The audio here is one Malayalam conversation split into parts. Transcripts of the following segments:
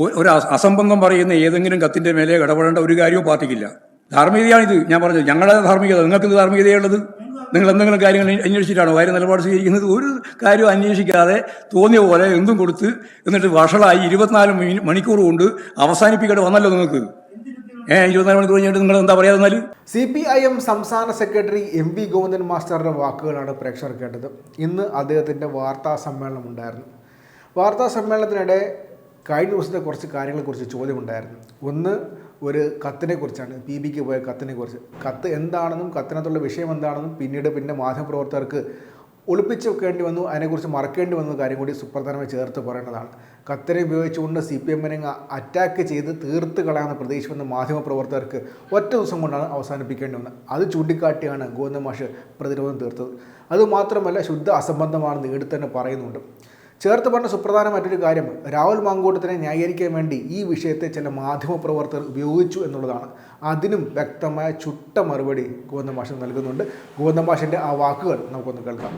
ഒരു അസ- അസംബന്ധം പറയുന്ന ഏതെങ്കിലും കത്തിന്റെ മേലെ ഇടപെടേണ്ട ഒരു കാര്യവും പാർട്ടിക്കില്ല. ധാർമ്മികതയാണിത്. ഞാൻ പറഞ്ഞത് ഞങ്ങളുടെ ധാർമ്മികത നിങ്ങൾക്ക് ഇത് ധാർമ്മികതയുള്ളത്? നിങ്ങൾ എന്തെങ്കിലും കാര്യങ്ങൾ അന്വേഷിച്ചിട്ടാണോ? കാര്യം നിലപാട് സ്വീകരിക്കുന്നത് ഒരു കാര്യവും അന്വേഷിക്കാതെ തോന്നിയ പോലെ എന്തും കൊടുത്ത് എന്നിട്ട് വഷളായി ഇരുപത്തിനാല് മണിക്കൂർ കൊണ്ട് അവസാനിപ്പിക്കേണ്ടി വന്നല്ലോ നിങ്ങൾക്ക്. സി പി ഐ എം സംസ്ഥാന സെക്രട്ടറി എം വി ഗോവിന്ദൻ മാസ്റ്ററുടെ വാക്കുകളാണ് പ്രേക്ഷകർ കേട്ടത്. ഇന്ന് അദ്ദേഹത്തിന്റെ വാർത്താ സമ്മേളനം ഉണ്ടായിരുന്നു. വാർത്താ സമ്മേളനത്തിനിടെ കഴിഞ്ഞ ദിവസത്തെ കുറച്ച് കാര്യങ്ങളെക്കുറിച്ച് ചോദ്യമുണ്ടായിരുന്നു. ഒന്ന് ഒരു കത്തിനെ കുറിച്ചാണ്. പി ബിക്ക് പോയ കത്തിനെ കുറിച്ച്. കത്ത് എന്താണെന്നും കത്തിനകത്തുള്ള വിഷയം എന്താണെന്നും പിന്നീട് പിന്നെ മാധ്യമപ്രവർത്തകർക്ക് ഒളിപ്പിച്ച് വെക്കേണ്ടി വന്നു. അതിനെക്കുറിച്ച് മറക്കേണ്ടി വന്നു കാര്യം കൂടി സുപ്രധാനമായി ചേർത്ത് പറയേണ്ടതാണ്. കത്തിനെ ഉപയോഗിച്ചുകൊണ്ട് സി പി എമ്മിനെ അറ്റാക്ക് ചെയ്ത് തീർത്ത് കളയാമെന്ന് പ്രതീക്ഷിക്കുന്ന മാധ്യമപ്രവർത്തകർക്ക് ഒറ്റ ദിവസം കൊണ്ടാണ് അവസാനിപ്പിക്കേണ്ടി വന്നത്. അത് ചൂണ്ടിക്കാട്ടിയാണ് ഗോവിന്ദ മാഷ് പ്രതിരോധം തീർത്തത്. അതുമാത്രമല്ല ശുദ്ധ അസംബന്ധമാണെന്ന് എടുത്ത് തന്നെ പറയുന്നുണ്ട്. ചേർത്ത് പറഞ്ഞ സുപ്രധാന മറ്റൊരു കാര്യം രാഹുൽ മാങ്കൂട്ടത്തിനെ ന്യായീകരിക്കാൻ വേണ്ടി ഈ വിഷയത്തെ ചില മാധ്യമപ്രവർത്തകർ ഉപയോഗിച്ചു എന്നുള്ളതാണ്. അതിനും വ്യക്തമായ ചുട്ട മറുപടി ഗോവിന്ദ മാഷ് നൽകുന്നുണ്ട്. ഗോവിന്ദ മാഷിന്റെ ആ വാക്കുകൾ നമുക്കൊന്ന് കേൾക്കാം.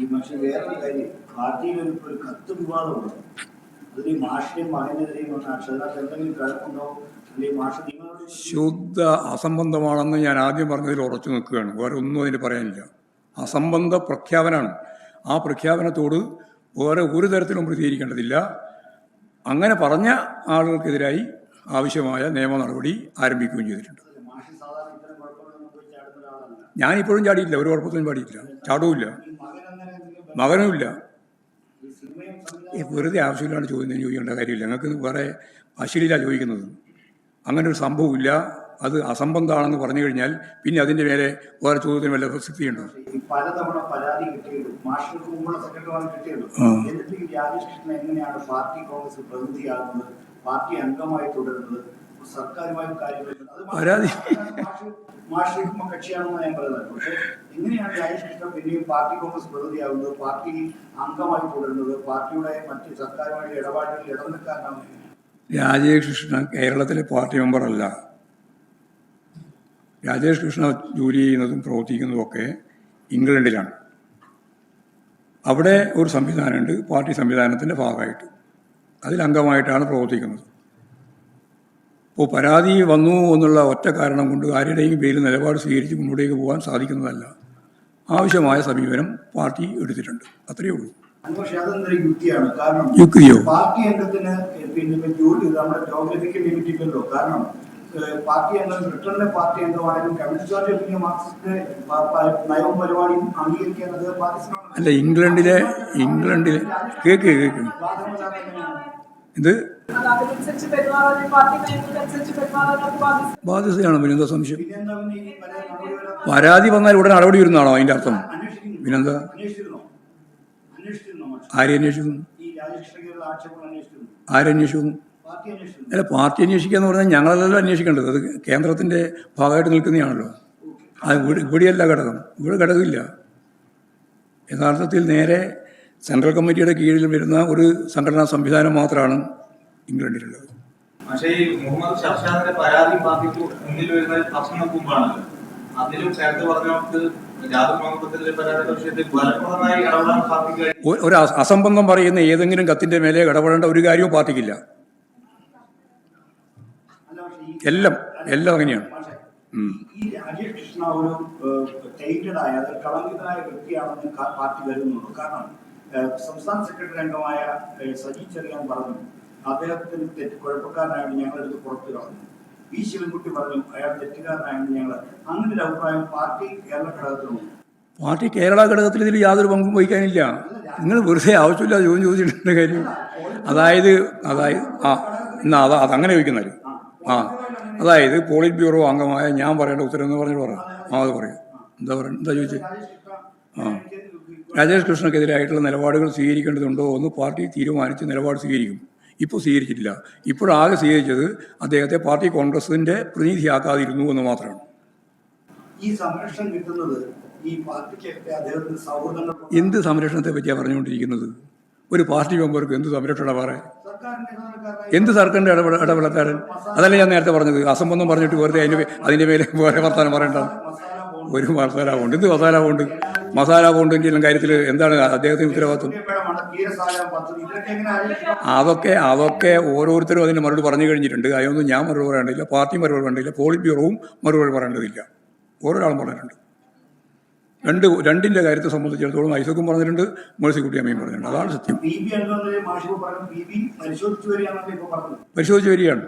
ഈ പക്ഷെ വേറൊരു കാര്യം പാർട്ടിയിൽ ഒരു ഒരു കത്ത് വിവാദമുണ്ട്. അതിൽ ഈ മാഷിനെയും മകനെതിരെയും വന്ന അക്ഷരത്തിൽ എന്തെങ്കിലും കഴക്കുണ്ടോ അല്ലെങ്കിൽ മാഷ് ശുദ്ധ അസംബന്ധമാണെന്ന് ഞാൻ ആദ്യം പറഞ്ഞതിൽ ഉറച്ചു നിൽക്കുകയാണ്. വേറെ ഒന്നും അതിന് പറയാനില്ല. അസംബന്ധ പ്രഖ്യാപനമാണ്. ആ പ്രഖ്യാപനത്തോട് വേറെ ഒരു തരത്തിലും പ്രതികരിക്കേണ്ടതില്ല. അങ്ങനെ പറഞ്ഞ ആളുകൾക്കെതിരായി ആവശ്യമായ നിയമ നടപടി ആരംഭിക്കുകയും ചെയ്തിട്ടുണ്ട്. ഞാനിപ്പോഴും ചാടിയില്ല ഒരു കുഴപ്പത്തിനും അങ്ങനെ എന്തെങ്കിലും മകനുമില്ല. വെറുതെ ആവശ്യമില്ലാണ്ട് ചോദ്യം ചോദിക്കേണ്ട കാര്യമില്ല. ഞങ്ങൾക്ക് വേറെ അശ്ലീല ചോദിക്കുന്നത്. അങ്ങനെ ഒരു സംഭവമില്ല. അത് അസംബന്ധമാണെന്ന് പറഞ്ഞു കഴിഞ്ഞാൽ പിന്നെ അതിന്റെ മേലെ വേറെ ചോദ്യത്തിന് വല്ല പ്രസക്തിയുണ്ടോ? പലതവണ പരാതി കിട്ടിയിട്ടും മുമ്പുള്ള. എന്നിട്ട് ഈ എങ്ങനെയാണ് പാർട്ടി കോൺഗ്രസ് പ്രതിനിധിയാകുന്നത് പാർട്ടി അംഗമായി തുടരുന്നത് സർക്കാരുമായി കക്ഷിയാണെന്ന് ഞാൻ പറയുന്നത്. പക്ഷേ എങ്ങനെയാണ് പിന്നെയും പാർട്ടി കോൺഗ്രസ് പ്രതിനിധിയാകുന്നത് പാർട്ടി അംഗമായി തുടരുന്നത് പാർട്ടിയുടെ മറ്റ് സർക്കാരുമായിട്ട് ഇടപാടുകളിൽ ഇടനിൽക്കാനാവുന്നത് രാജേഷ് കൃഷ്ണ കേരളത്തിലെ പാർട്ടി മെമ്പറല്ല. രാജേഷ് കൃഷ്ണ ജോലി ചെയ്യുന്നതും പ്രവർത്തിക്കുന്നതും ഒക്കെ ഇംഗ്ലണ്ടിലാണ്. അവിടെ ഒരു സംവിധാനമുണ്ട് പാർട്ടി സംവിധാനത്തിന്റെ ഭാഗമായിട്ട്. അതിൽ അംഗമായിട്ടാണ് പ്രവർത്തിക്കുന്നത്. അപ്പോൾ പരാതി വന്നു എന്നുള്ള ഒറ്റ കാരണം കൊണ്ട് ആരുടെയും പേരിൽ നിലപാട് സ്വീകരിച്ച് മുന്നോട്ടേക്ക് പോകാൻ സാധിക്കുന്നതല്ല. ആവശ്യമായ സമീപനം പാർട്ടി എടുത്തിട്ടുണ്ട്. അത്രയേ ഉള്ളൂ. യുക്തിയോ? പാർട്ടി അംഗത്തിന് പിന്നെ ജോലി നമ്മുടെ ജോഗ്രഫിക്കൽ ലിമിറ്റ് ഇല്ലല്ലോ കാരണം പാർട്ടി അംഗം ബ്രിട്ടനിലെ പാർട്ടി അംഗമാണെങ്കിലും കമ്മ്യൂണിസ്റ്റ് പാർട്ടി മാർക്സിസ്റ്റ് നയവും പരിപാടിയും അംഗീകരിക്കുന്നത് പാകിസ്ഥാനാണ്. അല്ല ഇംഗ്ലണ്ടിലെ ഇംഗ്ലണ്ടിലെ കേക്ക് കേക്ക്. ഇത് ബാധ്യതയാണ് പിന്നെന്താ സംശയം. പരാതി വന്നാൽ ഉടനെ നടപടി വരുന്നതാണോ അതിന്റെ അർത്ഥം. പിന്നെന്താ ആരന്വേഷിക്കുന്നു ആരന്വേഷിക്കുന്നു അല്ല പാർട്ടി അന്വേഷിക്കുക എന്ന് പറഞ്ഞാൽ ഞങ്ങളല്ലല്ലോ അന്വേഷിക്കേണ്ടത്. അത് കേന്ദ്രത്തിന്റെ ഭാഗമായിട്ട് നിൽക്കുന്നതാണല്ലോ. അത് ഇവിടെ ഇവിടെയല്ല ഘടകം. ഇവിടെ ഘടകമില്ല. യഥാർത്ഥത്തിൽ നേരെ സെൻട്രൽ കമ്മിറ്റിയുടെ കീഴിൽ വരുന്ന ഒരു സംഘടനാ സംവിധാനം മാത്രമാണ് ഇംഗ്ലണ്ടിലുള്ളത്. പക്ഷേ ഈ മുഹമ്മദ് ഷർഷാദിന്റെ പരാതി പാർട്ടിക്ക് മുന്നിൽ വരുന്ന മുമ്പാണല്ലോ. അതിലും നേരത്തെ പറഞ്ഞവർക്ക് ഒരു അസംബന്ധം പറയുന്ന ഏതെങ്കിലും കത്തിന്റെ മേലെ ഇടപെടേണ്ട ഒരു കാര്യവും പാർട്ടിക്കില്ല. എല്ലാം എല്ലാം അങ്ങനെയാണ്. ഈ രാജേഷ് ഒരു ടൈറ്റഡ് ആയ അതായത് കളങ്കിതനായ വ്യക്തിയാണെന്ന് പാർട്ടി കരുതുന്നുള്ളൂ കാരണം സംസ്ഥാന സെക്രട്ടറി അംഗമായ സജി ചെറിയാൻ പറഞ്ഞു. അദ്ദേഹത്തിന് തെറ്റ് കുഴപ്പക്കാരനായിട്ട് ഞങ്ങളെടുത്ത് പുറത്തു കളഞ്ഞു. വി. ശിവൻകുട്ടി പറഞ്ഞു അയാൾ തെറ്റുകാരനായിട്ട് ഞങ്ങൾ അങ്ങനെ ഒരു അഭിപ്രായം പാർട്ടി കേരള ഘടകത്തിലുണ്ട്. പാർട്ടി കേരള ഘടകത്തിൽ ഇതിൽ യാതൊരു പങ്കും വഹിക്കാനില്ല. നിങ്ങൾ വെറുതെ ആവശ്യമില്ല ചോദ്യം ചോദിച്ചിട്ടുണ്ട് കാര്യം അതായത് അതായത് ആ എന്നാ അതാ അതങ്ങനെ ചോദിക്കുന്നത് ആ അതായത് പോളിറ്റ് ബ്യൂറോ അംഗമായ ഞാൻ പറയേണ്ട ഉത്തരം എന്ന് പറഞ്ഞു പറയാം ആ അത് പറയാം. എന്താ പറയുക എന്താ ചോദിച്ചത് ആ. രാജേഷ് കൃഷ്ണക്കെതിരായിട്ടുള്ള നിലപാടുകൾ സ്വീകരിക്കേണ്ടതുണ്ടോ എന്ന് പാർട്ടി തീരുമാനിച്ച് നിലപാട് സ്വീകരിക്കും. ഇപ്പോൾ സ്വീകരിച്ചിട്ടില്ല. ഇപ്പോഴാകെ സ്വീകരിച്ചത് അദ്ദേഹത്തെ പാർട്ടി കോൺഗ്രസിന്റെ പ്രതിനിധിയാക്കാതിരുന്നു എന്ന് മാത്രമാണ്. ഈ സംരക്ഷണം കിട്ടുന്നത് ഈ പാർട്ടിക്കൊക്കെ അദ്ദേഹത്തിന് സൗഹൃദങ്ങൾ എന്ത് സംരക്ഷണത്തെ പറ്റിയാണ് പറഞ്ഞുകൊണ്ടിരിക്കുന്നത്? ഒരു പാർട്ടി മെമ്പർക്ക് എന്ത് സംരക്ഷണമാണ് പറയാൻ? എന്ത് സർക്കാരിന്റെ ഇടപെട ഇടപെടക്കാരൻ? അതല്ല ഞാൻ നേരത്തെ പറഞ്ഞത്. അസംബന്ധം പറഞ്ഞിട്ട് വെറുതെ അതിന്റെ പേ- അതിന്റെ മേലെ വേറെ വർത്താനം പറയണ്ട. ഒരു മസാല ഉണ്ട് എന്ത് മസാല ഉണ്ട് മസാല എല്ലാം കാര്യത്തിൽ എന്താണ് അദ്ദേഹത്തിന് ഉത്തരവാദിത്വം? അതൊക്കെ അതൊക്കെ ഓരോരുത്തരും അതിന് മറുപടി പറഞ്ഞു കഴിഞ്ഞിട്ടുണ്ട്. അതൊന്നും ഞാൻ മറുപടി പറയേണ്ടില്ല പാർട്ടി മറുപടി പറയേണ്ടില്ല പോളിറ്റ് ബ്യൂറോവും മറുപടി പറയേണ്ടതില്ല ഓരോരാളും പറഞ്ഞിട്ടുണ്ട്. രണ്ട് രണ്ടിന്റെ കാര്യത്തെ സംബന്ധിച്ചിടത്തോളം ഐസക്കും പറഞ്ഞിട്ടുണ്ട് മേഴ്സിക്കുട്ടി അമ്മയും പറഞ്ഞിട്ടുണ്ട്. അതാണ് സത്യം. പരിശോധിച്ചു വരികയാണ്.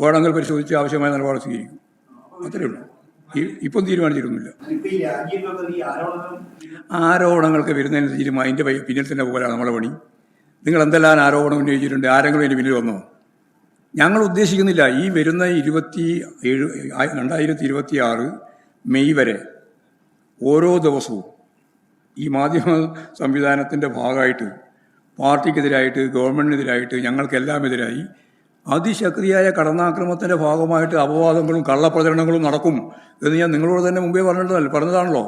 വേണമെങ്കിൽ പരിശോധിച്ച് ആവശ്യമായ നിലപാട് സ്വീകരിക്കും. അത്രയേ ഉള്ളൂ. ഇപ്പം തീരുമാനിച്ചിരുന്നില്ല ആരോപണങ്ങൾക്ക് വരുന്നതിന് അതിന്റെ അതിന്റെ പിന്നിൽ തന്നെ പോലെ നമ്മളെ പണി. നിങ്ങൾ എന്തെല്ലാം ആരോപണം ഉന്നയിച്ചിട്ടുണ്ട് ആരെങ്കിലും അതിന്റെ പിന്നിൽ വന്നോ? ഞങ്ങൾ ഉദ്ദേശിക്കുന്നില്ല ഈ വരുന്ന ഇരുപത്തി ഏഴ് രണ്ടായിരത്തി ഇരുപത്തി ആറ് മെയ് വരെ ഓരോ ദിവസവും ഈ മാധ്യമ സംവിധാനത്തിന്റെ ഭാഗമായിട്ട് പാർട്ടിക്കെതിരായിട്ട് ഗവൺമെന്റിനെതിരായിട്ട് ഞങ്ങൾക്കെല്ലാം എതിരായി അതിശക്തിയായ കടന്നാക്രമത്തിന്റെ ഭാഗമായിട്ട് അപവാദങ്ങളും കള്ളപ്രചരണങ്ങളും നടക്കും എന്ന് ഞാൻ നിങ്ങളോട് തന്നെ മുമ്പേ പറഞ്ഞിട്ടല്ല പറഞ്ഞതാണല്ലോ.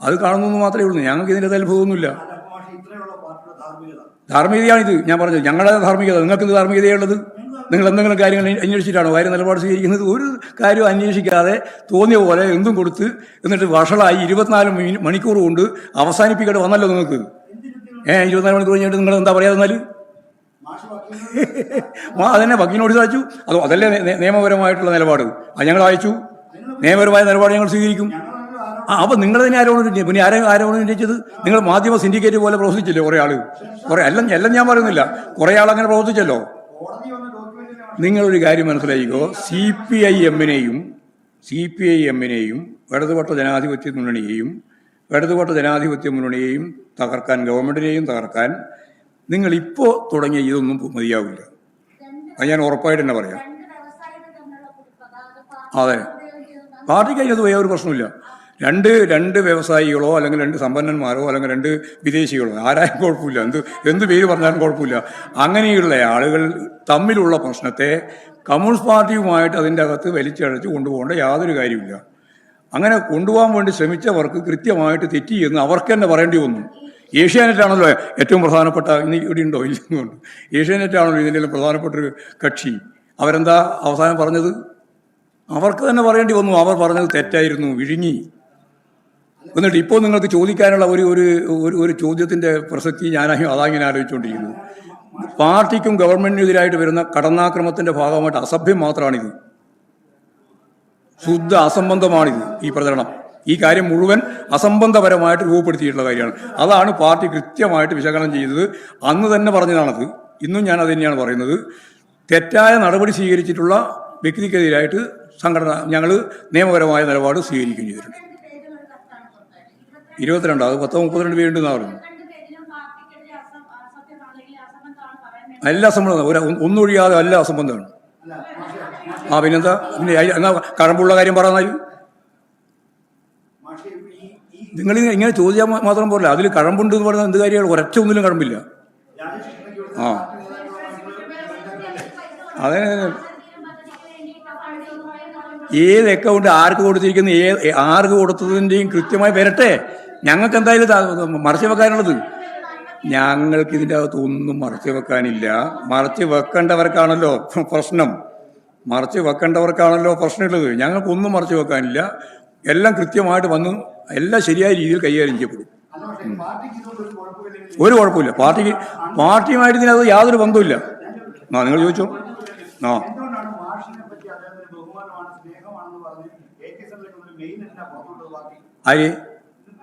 അത് കാണുന്നു മാത്രമേ ഉള്ളൂ. ഞങ്ങൾക്ക് ഇതിന്റെ അനുഭവമൊന്നുമില്ല മാഷി ഇത്രയുള്ള പാർട്ടിയുടെ ധാർമ്മികത ധാർമ്മികതയാണിത്. ഞാൻ പറഞ്ഞു ഞങ്ങളുടെ ധാർമ്മികത നിങ്ങൾക്ക് ധാർമ്മികതയുള്ളത്? നിങ്ങൾ എന്തെങ്കിലും കാര്യങ്ങൾ അന്വേഷിച്ചിട്ടാണോ? കാര്യം നിലപാട് സ്വീകരിക്കുന്നത് ഒരു കാര്യം അന്വേഷിക്കാതെ തോന്നിയ പോലെ എന്തും കൊടുത്ത് എന്നിട്ട് വഷളായി ഇരുപത്തിനാല് മണിക്കൂർ കൊണ്ട് അവസാനിപ്പിക്കേണ്ടി വന്നല്ലോ നിങ്ങൾക്ക്. ഏ ഇരുപത്തിനാല് മണിക്കൂർ കഴിഞ്ഞിട്ട് നിങ്ങൾ എന്താ പറയാ എന്നാൽ അതന്നെ വക്കീലിനോട് അയച്ചു അതോ അതല്ലേ നിയമപരമായിട്ടുള്ള നിലപാട്? അത് ഞങ്ങൾ അയച്ചു. നിയമപരമായ നിലപാട് ഞങ്ങൾ സ്വീകരിക്കും. ആ അപ്പം നിങ്ങൾ തന്നെ ആരോപണം ഉന്നയിച്ചു പിന്നെ ആരെ ആരോപണം ഉന്നയിച്ചത്? നിങ്ങൾ മാധ്യമ സിൻഡിക്കേറ്റ് പോലെ പ്രവർത്തിച്ചില്ലേ കുറേ ആൾ? കുറേ എല്ലാം എല്ലാം ഞാൻ പറയുന്നില്ല. കുറേ ആൾ അങ്ങനെ പ്രവർത്തിച്ചല്ലോ. നിങ്ങളൊരു കാര്യം മനസ്സിലായിക്കോ? സി പി ഐ എമ്മിനെയും സി പി ഐ എമ്മിനെയും ഇടതുപക്ഷ ജനാധിപത്യ മുന്നണിയെയും ഇടതുപക്ഷ ജനാധിപത്യ മുന്നണിയെയും തകർക്കാൻ ഗവൺമെന്റിനെയും തകർക്കാൻ നിങ്ങൾ ഇപ്പോ തുടങ്ങിയ ഇതൊന്നും മതിയാവില്ല. അത് ഞാൻ ഉറപ്പായിട്ട് തന്നെ പറയാം. അതെ. പാർട്ടിക്ക് അതിനകത്ത് ഒരു പ്രശ്നമില്ല രണ്ട് രണ്ട് വ്യവസായികളോ അല്ലെങ്കിൽ രണ്ട് സമ്പന്നന്മാരോ അല്ലെങ്കിൽ രണ്ട് വിദേശികളോ ആരായും കുഴപ്പമില്ല. എന്ത് എന്ത് പേര് പറഞ്ഞാലും കുഴപ്പമില്ല. അങ്ങനെയുള്ള ആളുകൾ തമ്മിലുള്ള പ്രശ്നത്തെ കമ്മ്യൂണിസ്റ്റ് പാർട്ടിയുമായിട്ട് അതിന്റെ അകത്ത് വലിച്ചഴച്ച് കൊണ്ടുപോകേണ്ട യാതൊരു കാര്യമില്ല അങ്ങനെ കൊണ്ടുപോകാൻ വേണ്ടി ശ്രമിച്ചവർക്ക് കൃത്യമായിട്ട് തെറ്റി എന്ന് അവർക്ക് തന്നെ പറയേണ്ടി വന്നു. ഏഷ്യാനെറ്റാണല്ലോ ഏറ്റവും പ്രധാനപ്പെട്ട ഇന്ന് ഇവിടെ ഉണ്ടോ? ഇല്ലെന്നുണ്ട് ഏഷ്യാനെറ്റാണല്ലോ ഇതിന്റെ പ്രധാനപ്പെട്ട ഒരു കക്ഷി. അവരെന്താ അവസാനം പറഞ്ഞത്? അവർക്ക് തന്നെ പറയേണ്ടി വന്നു. അവർ പറഞ്ഞത് തെറ്റായിരുന്നു വിഴുങ്ങി. എന്നിട്ട് ഇപ്പോൾ നിങ്ങൾക്ക് ചോദിക്കാനുള്ള ഒരു ഒരു ഒരു ചോദ്യത്തിന്റെ പ്രസക്തി ഞാൻ അതാങ്ങനെ ആലോചിച്ചുകൊണ്ടിരിക്കുന്നു. പാർട്ടിക്കും ഗവൺമെന്റിനെതിരായിട്ട് വരുന്ന കടന്നാക്രമത്തിന്റെ ഭാഗമായിട്ട് അസഭ്യം മാത്രമാണിത്. ശുദ്ധ അസംബന്ധമാണിത് ഈ പ്രചരണം. ഈ കാര്യം മുഴുവൻ അസംബന്ധപരമായിട്ട് രൂപപ്പെടുത്തിയിട്ടുള്ള കാര്യമാണ്. അതാണ് പാർട്ടി കൃത്യമായിട്ട് വിശകലനം ചെയ്തത്. അന്ന് തന്നെ പറഞ്ഞതാണത്. ഇന്നും ഞാൻ അത് തന്നെയാണ് പറയുന്നത്. തെറ്റായ നടപടി സ്വീകരിച്ചിട്ടുള്ള വ്യക്തിക്കെതിരായിട്ട് സംഘടന ഞങ്ങൾ നിയമപരമായ നിലപാട് സ്വീകരിക്കുകയും ചെയ്തിട്ടുണ്ട്. ഇരുപത്തിരണ്ട് അത് പത്തോ മുപ്പത്തിരണ്ട് പേരുണ്ടെന്നാണ് പറഞ്ഞു എല്ലാ അസംബന്ധം ഒരു ഒന്നൊഴിയാതെ എല്ലാ അസംബന്ധമാണ്. ആ പിന്നെന്താ? പിന്നെ എന്നാ കഴമ്പുള്ള കാര്യം പറഞ്ഞാൽ മാഷി ഈ ഈ നിങ്ങൾ ഇങ്ങനെ ചോദിച്ചാൽ മാത്രം പോരല്ല. അതിൽ കഴമ്പുണ്ട് എന്ന് പറഞ്ഞാൽ എന്ത് കാര്യമാണ്? ഒരൊറ്റ ഒന്നിലും കഴമ്പില്ല ആ. അതെ. ഏത് അക്കൗണ്ട് ആർക്ക് കൊടുത്തിരിക്കുന്ന? ഏത് ആർക്ക് കൊടുത്തതിന്റെയും കൃത്യമായി വരട്ടെ. ഞങ്ങൾക്ക് എന്തായാലും മറച്ചു വെക്കാനുള്ളത്? ഞങ്ങൾക്ക് ഇതിന്റെ അകത്ത് ഒന്നും മറച്ചു വെക്കാനില്ല. മറച്ചു വെക്കേണ്ടവർക്കാണല്ലോ പ്രശ്നം. മറച്ചു വെക്കേണ്ടവർക്കാണല്ലോ പ്രശ്നമുള്ളത്. ഞങ്ങൾക്കൊന്നും മറച്ചു വെക്കാനില്ല. എല്ലാം കൃത്യമായിട്ട് വന്ന് എല്ലാം ശരിയായ രീതിയിൽ കൈകാര്യം ചെയ്യപ്പെടും. ഒരു കുഴപ്പമില്ല. പാർട്ടിക്ക് പാർട്ടിയുമായിട്ട് ഇതിനകത്ത് യാതൊരു ബന്ധവുമില്ല. ആ നിങ്ങൾ ചോദിച്ചോ? ആ ആര്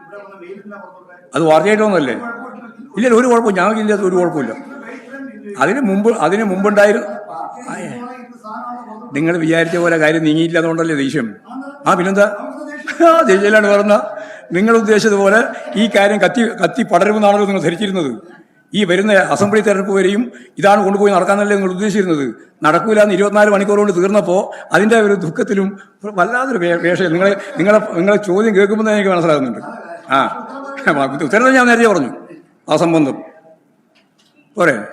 ഇവിടെ വന്ന് മെയിൽ എന്തിനാ പുറത്തോട്ട് അത് വാർത്തയായിട്ടൊന്നല്ലേ ഇല്ല ഒരു കുഴപ്പം ഞങ്ങൾക്ക് ഇല്ലാത്ത ഒരു കുഴപ്പമില്ല. അതിന് മുമ്പ് അതിന് മുമ്പുണ്ടായിരുന്നു. നിങ്ങൾ വിചാരിച്ച പോലെ കാര്യം നീങ്ങിയില്ലാതുകൊണ്ടല്ലേ ദേഷ്യം? ആ പിന്നെന്താ? ആ പറഞ്ഞ നിങ്ങൾ ഉദ്ദേശിച്ചതുപോലെ ഈ കാര്യം കത്തി കത്തി പടരുമെന്നാണല്ലോ നിങ്ങൾ ധരിച്ചിരുന്നത്. ഈ വരുന്ന അസംബ്ലി തെരഞ്ഞെടുപ്പ് വരെയും ഇതാണ് കൊണ്ടുപോയി നടക്കാനല്ലേ നിങ്ങൾ ഉദ്ദേശിച്ചിരുന്നത്? നടക്കൂല എന്ന് ഇരുപത്തിനാല് മണിക്കൂർ കൊണ്ട് തീർന്നപ്പോൾ അതിന്റെ ഒരു ദുഃഖത്തിലും വല്ലാതൊരു വേഷം നിങ്ങളെ നിങ്ങളെ നിങ്ങളെ ചോദ്യം കേൾക്കുമ്പോൾ തന്നെ എനിക്ക് മനസ്സിലാകുന്നുണ്ട്. ആ. ഉത്തരം ഞാൻ നേരത്തെ പറഞ്ഞു. ആ സംബന്ധം. പോരെ.